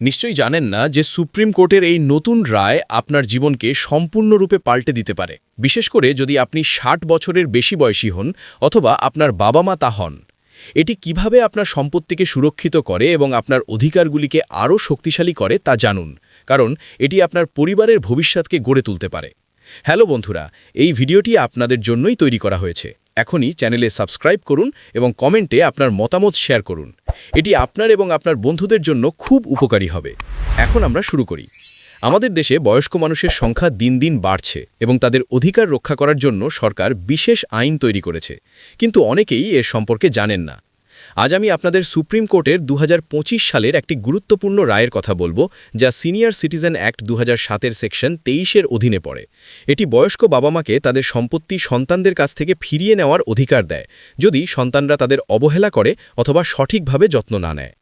নিশ্চয়ই জানেন না যে সুপ্রিম কোর্টের এই নতুন রায় আপনার জীবনকে সম্পূর্ণরূপে পাল্টে দিতে পারে। বিশেষ করে যদি আপনি ষাট বছরের বেশি বয়সী হন অথবা আপনার বাবা মা তা হন। এটি কীভাবে আপনার সম্পত্তিকে সুরক্ষিত করে এবং আপনার অধিকারগুলিকে আরও শক্তিশালী করে তা জানুন, কারণ এটি আপনার পরিবারের ভবিষ্যৎকে গড়ে তুলতে পারে। হ্যালো বন্ধুরা, এই ভিডিওটি আপনাদের জন্যই তৈরি করা হয়েছে। এখনই চ্যানেলে সাবস্ক্রাইব করুন এবং কমেন্টে আপনার মতামত শেয়ার করুন। এটি আপনার এবং আপনার বন্ধুদের জন্য খুব উপকারী হবে। এখন আমরা শুরু করি। আমাদের দেশে বয়স্ক মানুষের সংখ্যা দিন দিন বাড়ছে এবং তাদের অধিকার রক্ষা করার জন্য সরকার বিশেষ আইন তৈরি করেছে। কিন্তু অনেকেই এর সম্পর্কে জানেন না। আজ আমি আপনাদের সুপ্রিম কোর্টের দু হাজার পঁচিশ সালের একটি গুরুত্বপূর্ণ রায়ের কথা বলব, যা সিনিয়র সিটিজেন অ্যাক্ট দু সাতের সেকশন তেইশের অধীনে পড়ে। এটি বয়স্ক বাবা মাকে তাদের সম্পত্তি সন্তানদের কাছ থেকে ফিরিয়ে নেওয়ার অধিকার দেয়, যদি সন্তানরা তাদের অবহেলা করে অথবা সঠিকভাবে যত্ন না নেয়।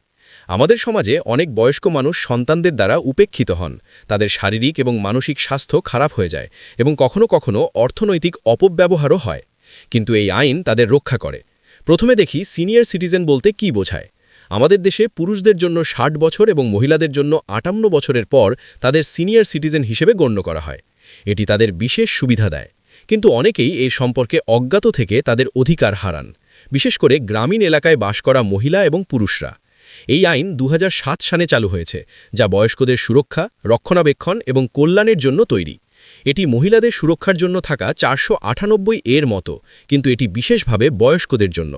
আমাদের সমাজে অনেক বয়স্ক মানুষ সন্তানদের দ্বারা উপেক্ষিত হন। তাদের শারীরিক এবং মানসিক স্বাস্থ্য খারাপ হয়ে যায় এবং কখনো কখনো অর্থনৈতিক অপব্যবহারও হয়। কিন্তু এই আইন তাদের রক্ষা করে। প্রথমে দেখি সিনিয়র সিটিজেন বলতে কি বোঝায়। আমাদের দেশে পুরুষদের জন্য ষাট বছর এবং মহিলাদের জন্য আটান্ন বছরের পর তাদের সিনিয়র সিটিজেন হিসেবে গণ্য করা হয়। এটি তাদের বিশেষ সুবিধা দেয়। কিন্তু অনেকেই এই সম্পর্কে অজ্ঞাত থেকে তাদের অধিকার হারান। বিশেষ করে গ্রামীণ এলাকায় বাস করা মহিলা এবং পুরুষরা। এই আইন দু হাজার সাত সালে চালু হয়েছে, যা বয়স্কদের সুরক্ষা, রক্ষণাবেক্ষণ এবং কল্যাণের জন্য তৈরি। এটি মহিলাদের সুরক্ষার জন্য থাকা চারশো এর মতো, কিন্তু এটি বিশেষভাবে বয়স্কদের জন্য।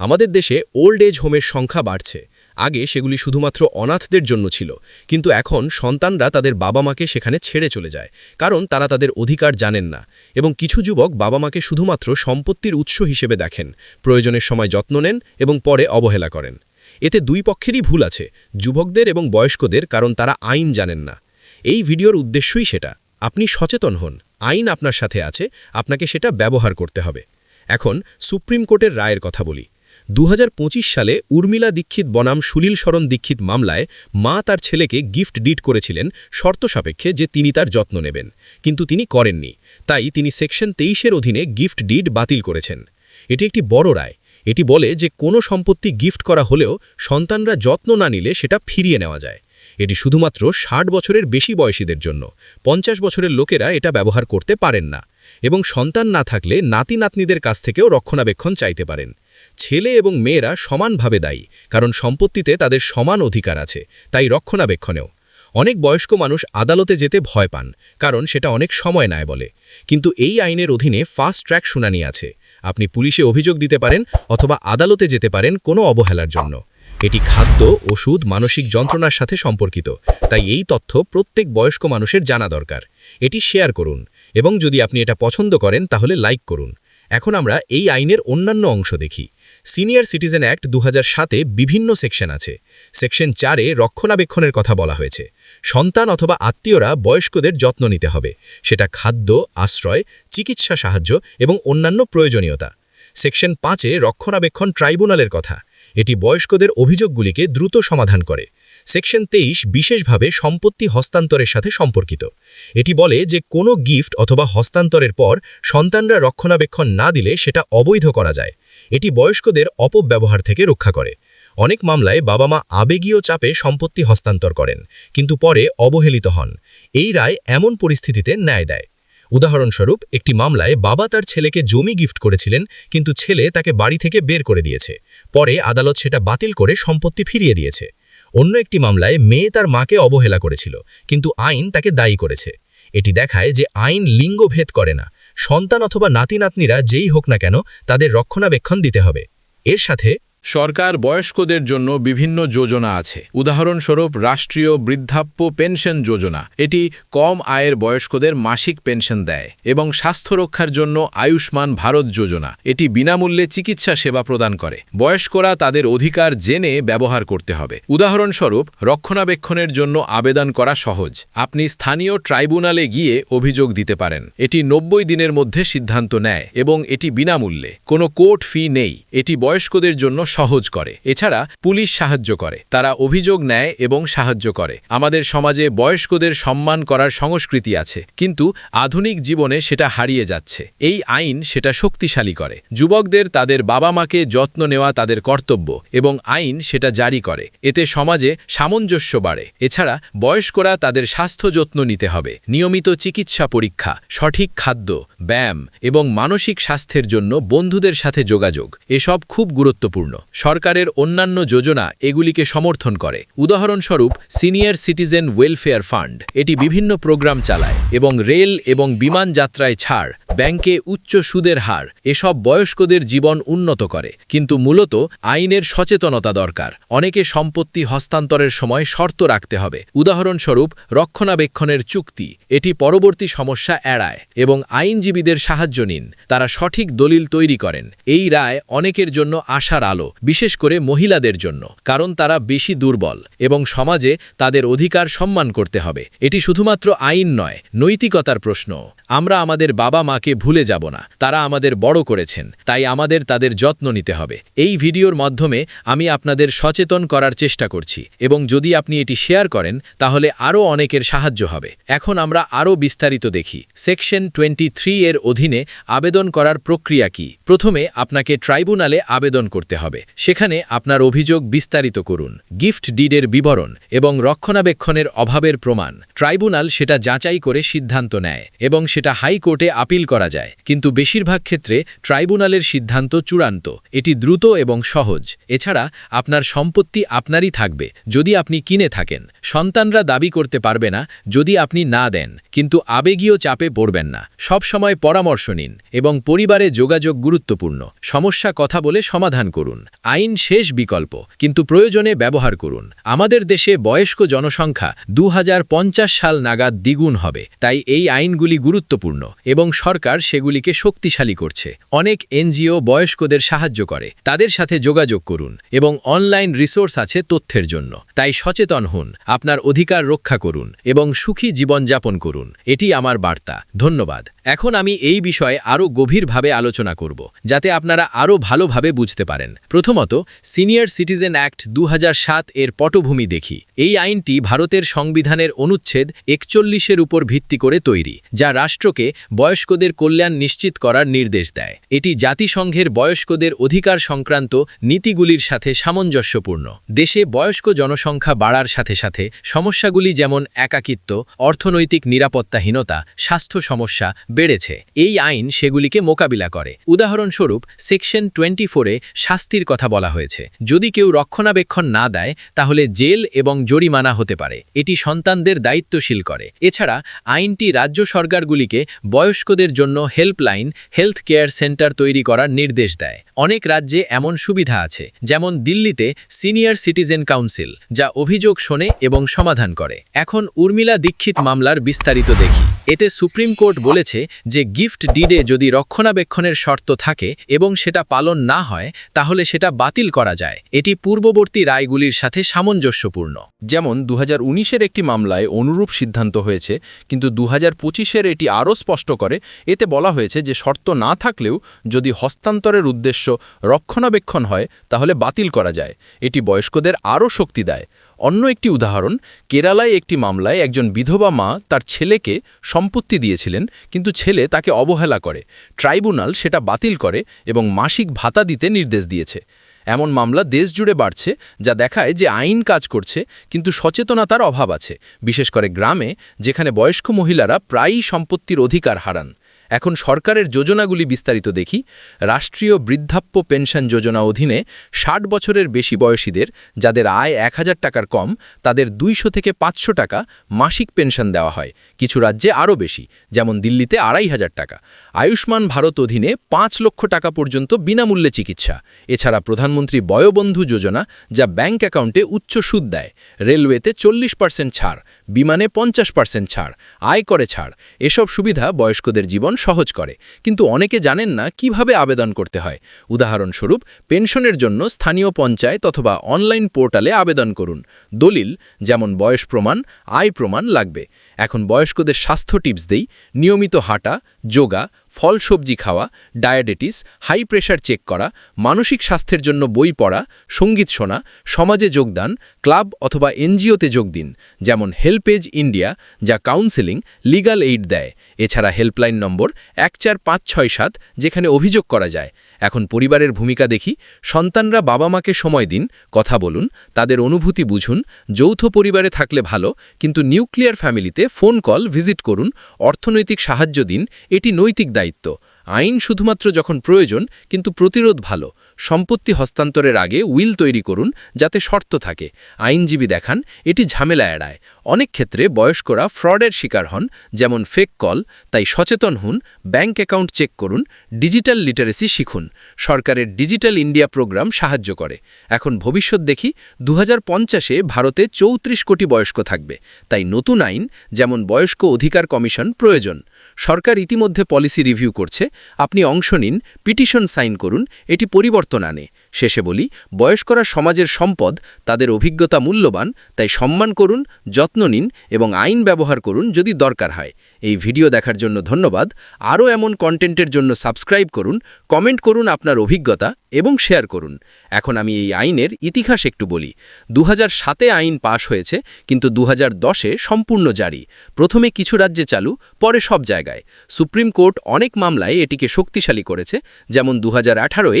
আমাদের দেশে ওল্ড এজ হোমের সংখ্যা বাড়ছে। আগে সেগুলি শুধুমাত্র অনাথদের জন্য ছিল, কিন্তু এখন সন্তানরা তাদের বাবা মাকে সেখানে ছেড়ে চলে যায়, কারণ তারা তাদের অধিকার জানেন না, এবং কিছু যুবক বাবা মাকে শুধুমাত্র সম্পত্তির উৎস হিসেবে দেখেন, প্রয়োজনের সময় যত্ন নেন এবং পরে অবহেলা করেন। এতে দুই পক্ষেরই ভুল আছে, যুবকদের এবং বয়স্কদের, কারণ তারা আইন জানেন না। এই ভিডিওর উদ্দেশ্যই সেটা। আপনি সচেতন হন, আইন আপনার সাথে আছে, আপনাকে সেটা ব্যবহার করতে হবে। এখন সুপ্রিম কোর্টের রায়ের কথা বলি। দু হাজার পঁচিশ সালে উর্মিলা দীক্ষিত বনাম সুনীল শরণ দীক্ষিত মামলায় মা তার ছেলেকে গিফট ডিট করেছিলেন শর্ত সাপেক্ষে যে তিনি তার যত্ন নেবেন। কিন্তু তিনি করেননি। তাই তিনি সেকশন তেইশের অধীনে গিফট ডিড বাতিল করেছেন। এটি একটি বড় রায়। এটি বলে যে কোনো সম্পত্তি গিফট করা হলেও সন্তানরা যত্ন না নিলে সেটা ফিরিয়ে নেওয়া যায়। এটি শুধুমাত্র ষাট বছরের বেশি বয়সীদের জন্য। পঞ্চাশ বছরের লোকেরা এটা ব্যবহার করতে পারেন না এবং সন্তান না থাকলে নাতি নাতনিদের কাছ থেকেও রক্ষণাবেক্ষণ চাইতে পারেন। ছেলে এবং মেয়েরা সমানভাবে দায়ী, কারণ সম্পত্তিতে তাদের সমান অধিকার আছে, তাই রক্ষণাবেক্ষণেও। অনেক বয়স্ক মানুষ আদালতে যেতে ভয় পান, কারণ সেটা অনেক সময় নেয় বলে। কিন্তু এই আইনের অধীনে ফাস্ট ট্র্যাক শুনানি আছে। আপনি পুলিশে অভিযোগ দিতে পারেন অথবা আদালতে যেতে পারেন কোনো অবহেলার জন্য। এটি খাদ্য, ওষুধ, মানসিক যন্ত্রণার সাথে সম্পর্কিত। তাই এই তথ্য প্রত্যেক বয়স্ক মানুষের জানা দরকার। এটি শেয়ার করুন এবং যদি আপনি এটা পছন্দ করেন তাহলে লাইক করুন। এখন আমরা এই আইনের অন্যান্য অংশ দেখি। সিনিয়র সিটিজেন অ্যাক্ট দু সাতে বিভিন্ন সেকশন আছে। সেকশন চারে রক্ষণাবেক্ষণের কথা বলা হয়েছে। সন্তান অথবা আত্মীয়রা বয়স্কদের যত্ন নিতে হবে। সেটা খাদ্য, আশ্রয়, চিকিৎসা সাহায্য এবং অন্যান্য প্রয়োজনীয়তা। সেকশন পাঁচে রক্ষণাবেক্ষণ ট্রাইব্যুনালের কথা। এটি বয়স্কদের অভিযোগগুলিকে দ্রুত সমাধান করে। সেকশন তেইশ বিশেষভাবে সম্পত্তি হস্তান্তরের সাথে সম্পর্কিত। এটি বলে যে কোনো গিফট অথবা হস্তান্তরের পর সন্তানরা রক্ষণাবেক্ষণ না দিলে সেটা অবৈধ করা যায়। এটি বয়স্কদের অপব্যবহার থেকে রক্ষা করে। অনেক মামলায় বাবা মা আবেগীয় চাপে সম্পত্তি হস্তান্তর করেন, কিন্তু পরে অবহেলিত হন। এই রায় এমন পরিস্থিতিতে ন্যায় দেয়। উদাহরণস্বরূপ, একটি মামলায় বাবা তার ছেলেকে জমি গিফট করেছিলেন, কিন্তু ছেলে তাকে বাড়ি থেকে বের করে দিয়েছে। পরে আদালত সেটা বাতিল করে সম্পত্তি ফিরিয়ে দিয়েছে। অন্য একটি মামলায় মেয়ে তার মাকে অবহেলা করেছিল, কিন্তু আইন তাকে দায়ী করেছে। এটি দেখায় যে আইন লিঙ্গভেদ করে না। সন্তান অথবা নাতি নাতনিরা যেই হোক না কেন তাদের রক্ষণাবেক্ষণ দিতে হবে। এর সাথে সরকার বয়স্কদের জন্য বিভিন্ন যোজনা আছে। উদাহরণস্বরূপ রাষ্ট্রীয় বৃদ্ধাপ্য পেনশন যোজনা। এটি কম আয়ের বয়স্কদের মাসিক পেনশন দেয় এবং স্বাস্থ্য রক্ষার জন্য আয়ুষ্মান ভারত যোজনা। এটি বিনামূল্যে চিকিৎসা সেবা প্রদান করে। বয়স্করা তাদের অধিকার জেনে ব্যবহার করতে হবে। উদাহরণস্বরূপ, রক্ষণাবেক্ষণের জন্য আবেদন করা সহজ। আপনি স্থানীয় ট্রাইব্যুনালে গিয়ে অভিযোগ দিতে পারেন। এটি নব্বই দিনের মধ্যে সিদ্ধান্ত নেয় এবং এটি বিনামূল্যে। কোনো কোর্ট ফি নেই। এটি বয়স্কদের জন্য সহজ করে। এছাড়া পুলিশ সাহায্য করে। তারা অভিযোগ নেয় এবং সাহায্য করে। আমাদের সমাজে বয়স্কদের সম্মান করার সংস্কৃতি আছে। কিন্তু আধুনিক জীবনে সেটা হারিয়ে যাচ্ছে। এই আইন সেটা শক্তিশালী করে। যুবকদের তাদের বাবা মাকে যত্ন নেওয়া তাদের কর্তব্য এবং আইন সেটা জারি করে। এতে সমাজে সামঞ্জস্য বাড়ে। এছাড়া বয়স্করা তাদের স্বাস্থ্য যত্ন নিতে হবে। নিয়মিত চিকিৎসা পরীক্ষা, সঠিক খাদ্য, ব্যায়াম এবং মানসিক স্বাস্থ্যের জন্য বন্ধুদের সাথে যোগাযোগ। এসব খুব গুরুত্বপূর্ণ। সরকারের অন্যান্য যোজনা এগুলিকে সমর্থন করে। উদাহরণস্বরূপ, সিনিয়র সিটিজেন ওয়েলফেয়ার ফান্ড, এটি বিভিন্ন প্রোগ্রাম চালায় এবং রেল এবং বিমান যাত্রায় ছাড়, ব্যাংকে উচ্চ সুদের হার, এসব বয়স্কদের জীবন উন্নত করে। কিন্তু মূলত, আইনের সচেতনতা দরকার। অনেকে সম্পত্তি হস্তান্তরের সময় শর্ত রাখতে হবে। উদাহরণস্বরূপ, রক্ষণাবেক্ষণের চুক্তি, এটি পরবর্তী সমস্যা এড়ায় এবং আইনজীবীদের সাহায্য নিন। তারা সঠিক দলিল তৈরি করেন। এই রায় অনেকের জন্য আশার আলো। বিশেষ করে মহিলাদের জন্য, কারণ তারা বেশি দুর্বল এবং সমাজে তাদের অধিকার সম্মান করতে হবে। এটি শুধুমাত্র আইন নয়, নৈতিকতার প্রশ্ন। আমরা আমাদের বাবা মাকে ভুলে যাব না, তারা আমাদের বড় করেছেন, তাই আমাদের তাদের যত্ন নিতে হবে। এই ভিডিওর মাধ্যমে আমি আপনাদের সচেতন করার চেষ্টা করছি এবং যদি আপনি এটি শেয়ার করেন, তাহলে আরও অনেকের সাহায্য হবে। এখন আমরা আরও বিস্তারিত দেখি। সেকশন টোয়েন্টি এর অধীনে আবেদন করার প্রক্রিয়া কি? প্রথমে আপনাকে ট্রাইব্যুনালে আবেদন করতে হবে। সেখানে আপনার অভিযোগ বিস্তারিত করুন, গিফট ডিডের বিবরণ এবং রক্ষণাবেক্ষণের অভাবের প্রমাণ। ট্রাইব্যুনাল সেটা যাচাই করে সিদ্ধান্ত নেয় এবং সেটা হাইকোর্টে আপিল করা যায়। কিন্তু বেশিরভাগ ক্ষেত্রে ট্রাইব্যুনালের সিদ্ধান্ত চূড়ান্ত। এটি দ্রুত এবং সহজ। এছাড়া আপনার সম্পত্তি আপনারই থাকবে। যদি আপনি কিনে থাকেন, সন্তানরা দাবি করতে পারবে না যদি আপনি না দেন। কিন্তু আবেগীয় চাপে পড়বেন না। সব সময় পরামর্শ নিন এবং পরিবারে যোগাযোগ গুরুত্বপূর্ণ। সমস্যা কথা বলে সমাধান করুন। আইন শেষ বিকল্প, কিন্তু প্রয়োজনে ব্যবহার করুন। আমাদের দেশে বয়স্ক জনসংখ্যা দু হাজার পঞ্চাশ সাল নাগাদ দ্বিগুণ হবে, তাই এই আইনগুলি গুরুত্বপূর্ণ এবং সরকার সেগুলিকে শক্তিশালী করছে। অনেক এনজিও বয়স্কদের সাহায্য করে, তাদের সাথে যোগাযোগ করুন এবং অনলাইন রিসোর্স আছে তথ্যের জন্য। তাই সচেতন হন, আপনার অধিকার রক্ষা করুন এবং সুখী জীবনযাপন করুন। এটি আমার বার্তা। ধন্যবাদ। এখন আমি এই বিষয়ে আরও গভীরভাবে আলোচনা করব, যাতে আপনারা আরও ভালোভাবে বুঝতে পারেন। প্রথমত, সিনিয়র সিটিজেন অ্যাক্ট দু হাজার সাত এর পটভূমি দেখি। এই আইনটি ভারতের সংবিধানের অনুচ্ছেদ একচল্লিশের উপর ভিত্তি করে তৈরি, যা রাষ্ট্রকে বয়স্কদের কল্যাণ নিশ্চিত করার নির্দেশ দেয়। এটি জাতিসংঘের বয়স্কদের অধিকার সংক্রান্ত নীতিগুলির সাথে সামঞ্জস্যপূর্ণ। দেশে বয়স্ক জনসংখ্যা বাড়ার সাথে সাথে সমস্যাগুলি যেমন একাকিত্ব, অর্থনৈতিক নিরাপত্তাহীনতা, স্বাস্থ্য সমস্যা বেড়েছে। এই আইন সেগুলিকে মোকাবিলা করে। উদাহরণস্বরূপ, সেকশন টোয়েন্টি ফোরে শাস্তির কথা বলা হয়েছে। যদি কেউ রক্ষণাবেক্ষণ না দেয়, তাহলে জেল এবং জরিমানা হতে পারে। এটি সন্তানদের দায়িত্বশীল করে। এছাড়া, আইনটি রাজ্য সরকারগুলিকে বয়স্কদের জন্য হেল্পলাইন হেলথ কেয়ার সেন্টার তৈরি করার নির্দেশ দেয়। অনেক রাজ্যে এমন সুবিধা আছে, যেমন দিল্লিতে সিনিয়র সিটিজেন কাউন্সিল, যা অভিযোগ শোনে এবং সমাধান করে। এখন উর্মিলা দীক্ষিত মামলার বিস্তারিত দেখি। এতে সুপ্রিম কোর্ট বলেছে যে গিফট ডিডে যদি রক্ষণাবেক্ষণের শর্ত থাকে এবং সেটা পালন না হয়, তাহলে সেটা বাতিল করা যায়। এটি পূর্ববর্তী রায়গুলির সাথে সামঞ্জস্যপূর্ণ। যেমন দু হাজার একটি মামলায় অনুরূপ সিদ্ধান্ত হয়েছে, কিন্তু দু হাজার এটি আরও স্পষ্ট করে, এতে বলা হয়েছে যে শর্ত না থাকলেও যদি হস্তান্তরের উদ্দেশ্য রক্ষণাবেক্ষণ হয়, তাহলে বাতিল করা যায়। এটি বয়স্কদের আরও শক্তি দেয়। অন্য একটি উদাহরণ, কেরালায় একটি মামলায় একজন বিধবা মা তার ছেলেকে সম্পত্তি দিয়েছিলেন, কিন্তু ছেলে তাকে অবহেলা করে। ট্রাইব্যুনাল সেটা বাতিল করে এবং মাসিক ভাতা দিতে নির্দেশ দিয়েছে। এমন মামলা দেশ জুড়ে বাড়ছে, যা দেখায় যে আইন কাজ করছে, কিন্তু সচেতনতার অভাব আছে। বিশেষ করে গ্রামে, যেখানে বয়স্ক মহিলারা প্রায়ই সম্পত্তির অধিকার হারান। এখন সরকারের যোজনাগুলি বিস্তারিত দেখি। রাষ্ট্রীয় বৃদ্ধাপ্য পেনশন যোজনা অধীনে ষাট বছরের বেশি বয়সীদের, যাদের আয় এক হাজার টাকার কম, তাদের দুইশো থেকে পাঁচশো টাকা মাসিক পেনশন দেওয়া হয়। কিছু রাজ্যে আরও বেশি, যেমন দিল্লিতে আড়াই হাজার টাকা। আয়ুষ্মান ভারত অধীনে পাঁচ লক্ষ টাকা পর্যন্ত বিনামূল্যে চিকিৎসা। এছাড়া প্রধানমন্ত্রী বয়বন্ধু যোজনা, যা ব্যাংক অ্যাকাউন্টে উচ্চ সুদ দেয়। রেলওয়েতে চল্লিশ পার্সেন্ট ছাড়, বিমানে পঞ্চাশ পার্সেন্ট ছাড় আয় করে ছাড়। এসব সুবিধা বয়স্কদের জীবন সহজ করে। কিন্তু অনেকে জানেন না কীভাবে আবেদন করতে হয়। উদাহরণস্বরূপ, পেনশনের জন্য স্থানীয় পঞ্চায়েত অথবা অনলাইন পোর্টালে আবেদন করুন। দলিল, যেমন বয়স প্রমাণ, আয় প্রমাণ লাগবে। এখন বয়স্কদের স্বাস্থ্য টিপস দেই। নিয়মিত হাঁটা, যোগা, ফল সবজি খাওয়া, ডায়াবেটিস, হাই প্রেশার চেক করা, মানসিক স্বাস্থ্যের জন্য বই পড়া, সংগীত শোনা, সমাজে যোগদান, ক্লাব অথবা এনজিওতে যোগ দিন। যেমন হেল্পেজ ইন্ডিয়া, যা কাউন্সেলিং, লিগাল এইড দেয়। এছাড়া হেল্পলাইন নম্বর এক চার পাঁচ ছয় সাত, যেখানে অভিযোগ করা যায়। এখন পরিবারের ভূমিকা দেখি। সন্তানরা বাবা মাকে সময় দিন, কথা বলুন, তাদের অনুভূতি বুঝুন, যৌথ পরিবারে থাকলে ভালো, কিন্তু নিউক্লিয়ার ফ্যামিলিতে ফোন কল, ভিজিট করুন, অর্থনৈতিক সাহায্য দিন, এটি নৈতিক দায়িত্ব। আইন শুধুমাত্র যখন প্রয়োজন, কিন্তু প্রতিরোধ ভালো। সম্পত্তি হস্তান্তরের আগে উইল তৈরি করুন যাতে শর্ত থাকে। আইনজীবী দেখান, এটি ঝামেলা এড়ায়। অনেক ক্ষেত্রে বয়স্করা ফ্রডের শিকার হন, যেমন ফেক কল, তাই সচেতন হন, ব্যাংক অ্যাকাউন্ট চেক করুন, ডিজিটাল লিটারেসি শিখুন। সরকারের ডিজিটাল ইন্ডিয়া প্রোগ্রাম সাহায্য করে। এখন ভবিষ্যৎ দেখি দু পঞ্চাশে ভারতে চৌত্রিশ কোটি বয়স্ক থাকবে। তাই নতুন আইন, যেমন বয়স্ক অধিকার কমিশন, প্রয়োজন। সরকার ইতিমধ্যে পলিসি রিভিউ করছে। আপনি অংশ নিন, পিটিশন সাইন করুন, এটি পরিবর্তন আনে। শেষে বলি, বয়স্করা সমাজের সম্পদ, তাদের অভিজ্ঞতা মূল্যবান, তাই সম্মান করুন, যত্ন নিন এবং আইন ব্যবহার করুন যদি দরকার হয়। এই ভিডিও দেখার জন্য ধন্যবাদ। আরও এমন কন্টেন্টের জন্য সাবস্ক্রাইব করুন, কমেন্ট করুন আপনার অভিজ্ঞতা এবং শেয়ার করুন। এখন আমি এই আইনের ইতিহাস একটু বলি। দু সাতে আইন পাশ হয়েছে, কিন্তু দু হাজার দশে সম্পূর্ণ জারি। প্রথমে কিছু রাজ্যে চালু, পরে সব জায়গায়। সুপ্রিম কোর্ট অনেক মামলায় এটিকে শক্তিশালী করেছে, যেমন দু হাজার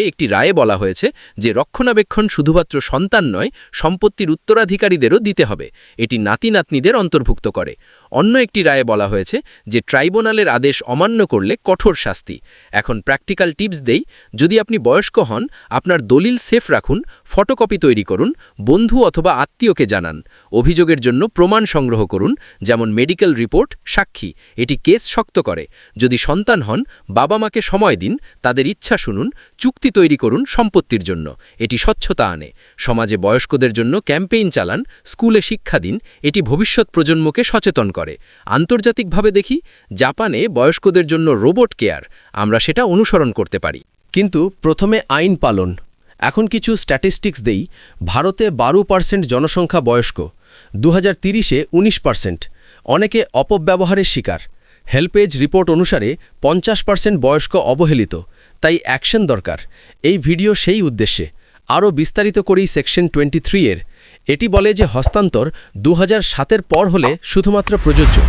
একটি রায়ে বলা হয়েছে যে রক্ষণাবেক্ষণ শুধুমাত্র সন্তান নয়, সম্পত্তির উত্তরাধিকারীদেরও দিতে হবে। এটি নাতি নাতনিদের অন্তর্ভুক্ত করে। অন্য একটি রায়ে বলা হয়েছে যে ট্রাইব্যুনালের আদেশ অমান্য করলে কঠোর শাস্তি। এখন প্র্যাকটিক্যাল টিপস দেই, যদি আপনি বয়স্ক হন, আপনার দলিল সেফ রাখুন, ফটোকপি তৈরি করুন, বন্ধু অথবা আত্মীয়কে জানান। অভিযোগের জন্য প্রমাণ সংগ্রহ করুন, যেমন মেডিকেল রিপোর্ট, সাক্ষী। এটি কেস শক্ত করে। যদি সন্তান হন বাবা মাকে সময় দিন, তাদের ইচ্ছা শুনুন, চুক্তি তৈরি করুন সম্পত্তির জন্য। এটি স্বচ্ছতা আনে। সমাজে বয়স্কদের জন্য ক্যাম্পেইন চালান, স্কুলে শিক্ষা দিন, এটি ভবিষ্যৎ প্রজন্মকে সচেতন আন্তর্জাতিকভাবে দেখি, জাপানে বয়স্কদের জন্য রোবট কেয়ার, আমরা সেটা অনুসরণ করতে পারি। কিন্তু প্রথমে আইন পালন। এখন কিছু স্ট্যাটিস্টিক্স দেই, ভারতে বারো পার্সেন্ট জনসংখ্যা বয়স্ক দু হাজার তিরিশে উনিশ পার্সেন্ট অনেকে অপব্যবহারের শিকার। হেল্পেজ রিপোর্ট অনুসারে পঞ্চাশ পার্সেন্ট বয়স্ক অবহেলিত, তাই অ্যাকশন দরকার। এই ভিডিও সেই উদ্দেশ্যে। আরও বিস্তারিত করেই সেকশন টোয়েন্টি থ্রি এর। এটি বলে যে হস্তান্তর দু হাজার পর হলে শুধুমাত্র প্রযোজ্য।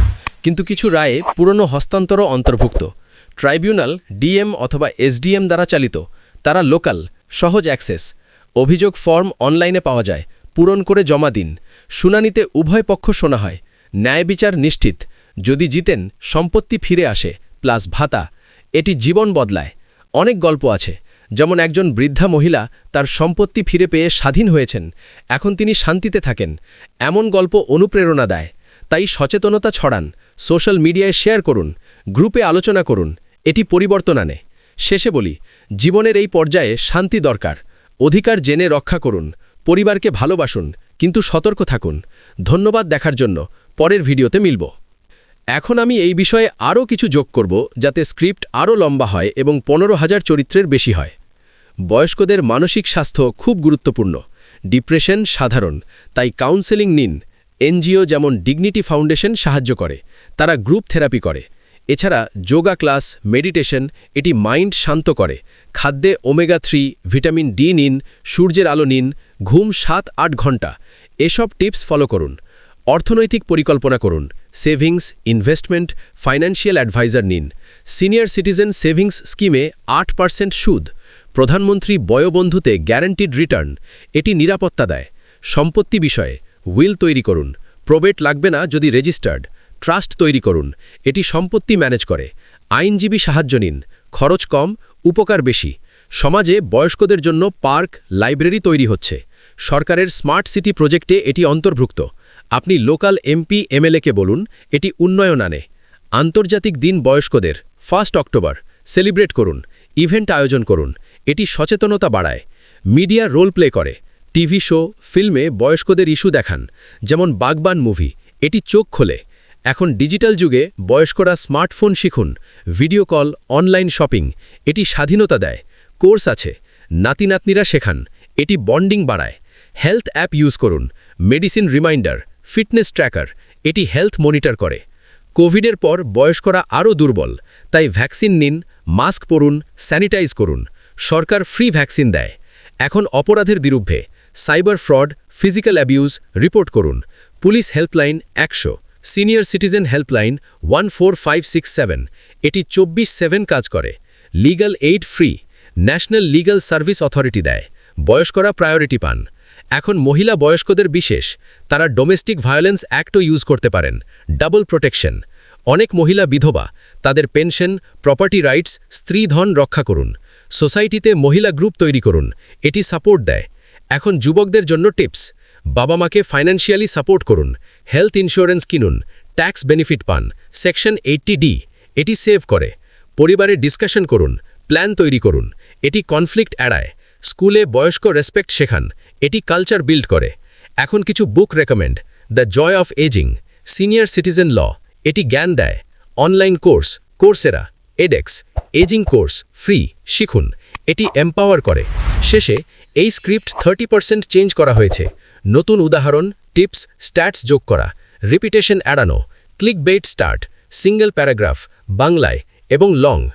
কিন্তু কিছু রায়ে পুরনো হস্তান্তরও অন্তর্ভুক্ত। ট্রাইব্যুনাল, ডিএম অথবা এসডিএম দ্বারা চালিত। তারা লোকাল, সহজ অ্যাক্সেস। অভিযোগ ফর্ম অনলাইনে পাওয়া যায়। পূরণ করে জমা দিন। শুনানিতে উভয় পক্ষ শোনা হয়। ন্যায় বিচার নিশ্চিত। যদি জিতেন, সম্পত্তি ফিরে আসে, প্লাস ভাতা। এটি জীবন বদলায়। অনেক গল্প আছে। যেমন একজন বৃদ্ধা মহিলা তার সম্পত্তি ফিরে পেয়ে স্বাধীন হয়েছেন, এখন তিনি শান্তিতে থাকেন, এমন গল্প অনুপ্রেরণা দেয়। তাই সচেতনতা ছড়ান, সোশ্যাল মিডিয়ায় শেয়ার করুন, গ্রুপে আলোচনা করুন, এটি পরিবর্তন আনে। শেষে বলি, জীবনের এই পর্যায়ে শান্তি দরকার, অধিকার জেনে রক্ষা করুন, পরিবারকে ভালোবাসুন, কিন্তু সতর্ক থাকুন। ধন্যবাদ দেখার জন্য, পরের ভিডিওতে মিলব। এখন আমি এই বিষয়ে আরও কিছু যোগ করব, যাতে স্ক্রিপ্ট আরও লম্বা হয় এবং পনেরো হাজার চরিত্রের বেশি হয়। বয়স্কদের মানসিক স্বাস্থ্য খুব গুরুত্বপূর্ণ। ডিপ্রেশন সাধারণ, তাই কাউন্সেলিং নিন। এনজিও যেমন ডিগনিটি ফাউন্ডেশন সাহায্য করে, তারা গ্রুপ থেরাপি করে। এছাড়া যোগা ক্লাস, মেডিটেশন, এটি মাইন্ড শান্ত করে। খাদ্যে ওমেগা থ্রি, ভিটামিন ডি নিন, সূর্যের আলো নিন, ঘুম সাত আট ঘণ্টা। এসব টিপস ফলো করুন। অর্থনৈতিক পরিকল্পনা করুন। সেভিংস, ইনভেস্টমেন্ট, ফাইন্যান্সিয়াল অ্যাডভাইজার নিন। সিনিয়র সিটিজেন সেভিংস স্কিমে আট পার্সেন্ট সুদ। প্রধানমন্ত্রী বয়োবন্ধুতে গ্যারান্টিড রিটার্ন এটি নিরাপত্তা দেয়। সম্পত্তি বিষয়ে উইল তৈরি করুন। প্রবেট লাগবে না যদি রেজিস্টার্ড ট্রাস্ট তৈরি করুন। এটি সম্পত্তি ম্যানেজ করে। আইনজীবী সাহায্য নিন। খরচ কম, উপকার বেশি। সমাজে বয়স্কদের জন্য পার্ক লাইব্রেরি তৈরি হচ্ছে। সরকারের স্মার্ট সিটি প্রজেক্টে এটি অন্তর্ভুক্ত। আপনি লোকাল এমপি এমএলএকে বলুন, এটি উন্নয়ন আনে। আন্তর্জাতিক দিন বয়স্কদের ফার্স্ট অক্টোবর সেলিব্রেট করুন। ইভেন্ট আয়োজন করুন। এটি সচেতনতা বাড়ায়। মিডিয়া রোল প্লে করে। টিভি শো, ফিল্মে বয়স্কদের ইস্যু দেখান, যেমন বাগবান মুভি। এটি চোখ খোলে। এখন ডিজিটাল যুগে বয়স্করা স্মার্টফোন শিখুন, ভিডিও কল, অনলাইন শপিং। এটি স্বাধীনতা দেয়। কোর্স আছে। নাতি নাতনিরা শেখান। এটি বন্ডিং বাড়ায়। হেলথ অ্যাপ ইউজ করুন। মেডিসিন রিমাইন্ডার, ফিটনেস ট্র্যাকার, এটি হেলথ মনিটর করে। কোভিডের পর বয়স্করা আরও দুর্বল। তাই ভ্যাকসিন নিন, মাস্ক পরুন, স্যানিটাইজ করুন। সরকার ফ্রি ভ্যাকসিন দেয়। এখন অপরাধের বিরুদ্ধে cyber fraud physical abuse report করুন। পুলিশ হেল্পলাইন একশো senior citizen helpline one four five six seven এটি চব্বিশ সেভেন কাজ করে। Legal aid free national legal service authority দেয়। বয়স্করা প্রায়োরিটি পান। এখন মহিলা বয়স্কদের বিশেষ, তারা ডোমেস্টিক ভায়োলেন্স অ্যাক্টও ইউজ করতে পারেন। ডাবল প্রোটেকশন অনেক মহিলা বিধবা, তাদের পেনশন প্রপার্টি রাইটস স্ত্রীধন রক্ষা করুন। সোসাইটিতে মহিলা গ্রুপ তৈরি করুন। এটি সাপোর্ট দেয়। এখন যুবকদের জন্য টিপস। বাবা মাকে ফাইন্যান্সিয়ালি সাপোর্ট করুন। হেলথ ইন্স্যুরেন্স কিনুন। ট্যাক্স বেনিফিট পান। Section eighty D. এটি সেভ করে। পরিবারে ডিসকাশন করুন। প্ল্যান তৈরি করুন। এটি কনফ্লিক্ট এড়ায়। স্কুলে বয়স্ক রেসপেক্ট শেখান। এটি কালচার বিল্ড করে। এখন কিছু book recommend. The joy of aging. Senior citizen law. এটি জ্ঞান দেয়। Online course. Coursera. EdX, aging course, free, শিখুন। এটি এম্পাওয়ার করে। শেষে এই স্ক্রিপ্ট থার্টি পার্সেন্ট চেঞ্জ করা হয়েছে। নতুন উদাহরণ, টিপস, স্ট্যাটস যোগ করা। রিপিটেশন এড়ানো। Click bait start. Single paragraph, বাংলায় এবং লং।